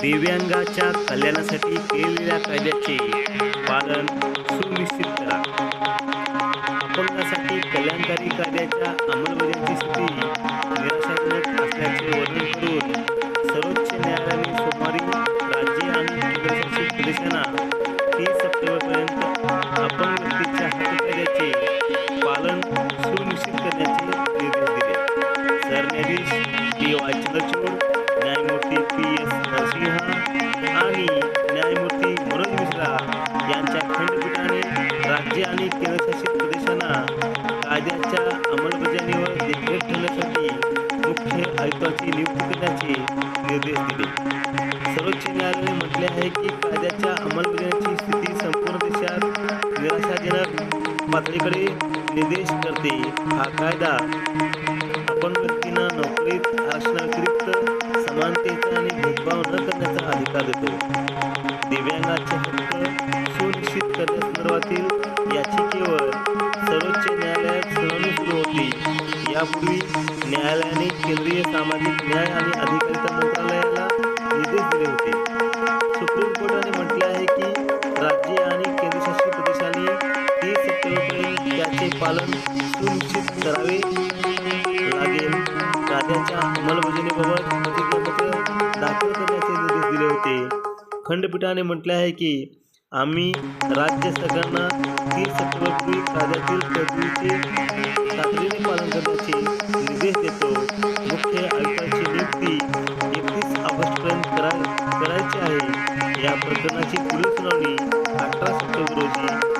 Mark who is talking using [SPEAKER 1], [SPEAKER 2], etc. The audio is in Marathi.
[SPEAKER 1] दिव्यांगाच्या कल्याणासाठी केलेल्या कायद्याचे पालन सुनिश्चित करा. अपंगासाठी कल्याणकारी कायद्याच्या अंमलबजावणीची स्थिती निराशाजनक असल्याचे वर्णन करून सर्वोच्च न्यायालयाने सोमवारी राज्य आणि केंद्रशासित प्रदेशांना तीस सप्टेंबरपर्यंत अपंग व्यक्तीच्या हक्क कायद्याचे पालन सुनिश्चित करण्याचे निर्देश दिले. सरन्यायाधीश डी वाय चंद्रचूड खंडपीठाने राज्य आणि केंद्रशासित प्रदेशांना कायद्याच्या अंमलबजावणीवर देखरेख ठेवण्यासाठी मुख्य आयुक्ताची नियुक्ती करण्याचे निर्देश दिले. सर्वोच्च न्यायालयाने म्हटले आहे की कायद्याच्या अंमलबजावणीची स्थिती संपूर्ण देशात निराशाजनक पातळीकडे निर्देश करते. हा कायदा आपण व्यक्तींना नोकरीत आरक्षणाव्यतिरिक्त समानतेचा आणि भेदभाव न करण्याचा अधिकार देतो. दिव्यांगाचे हक्क करण्यासंदर्भातील याचिकेवर सर्वोच्च न्यायालयात सुनावणी सुरू होती. यापूर्वी न्यायालयाने केंद्रीय सामाजिक न्याय आणि अधिकारिता मंत्रालयाला निर्देश दिले होते. सुप्रीम कोर्टाने म्हटले आहे की राज्य आणि केंद्रशासित प्रदेशांनी तीस सप्टेंबरपर्यंत त्याचे पालन सुनिश्चित करावे लागेल. कायद्याच्या अंमलबजावणीबाबत प्रतिज्ञापत्र दाखल करण्याचे निर्देश दिले होते. खंडपीठाने म्हटले आहे की आम्ही राज्य सरकारना तीन सप्टेंबरपूर्वी कायद्यातील तरतुदीचे तातडीने पालन करण्याचे निर्देश देतो. मुख्य आयुक्तांची नियुक्ती एकतीस ऑगस्टपर्यंत करा करायची आहे. या प्रकरणाची पुढील सुनावणी अठरा सप्टेंबर रोजी